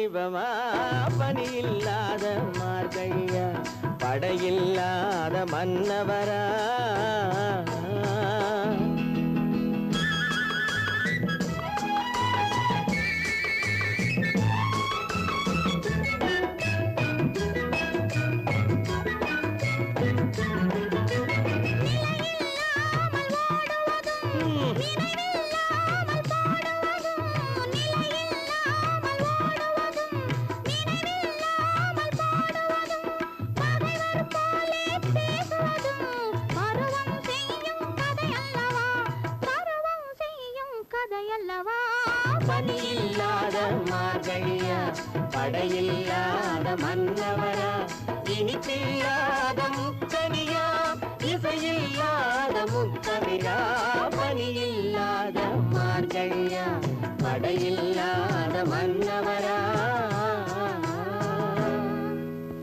வாலிபமா பணியில்லாத மார்கழியா? படையில்லாத மன்னவரா? Mira, பணியில்லாத மார்கழியா படையில்லாத மன்னவரா இனிப்பில்லாத முக்கனியா இசையில்லாத முத்தமிழா பணியில்லாத மார்கழியா படையில்லாத மன்னவரா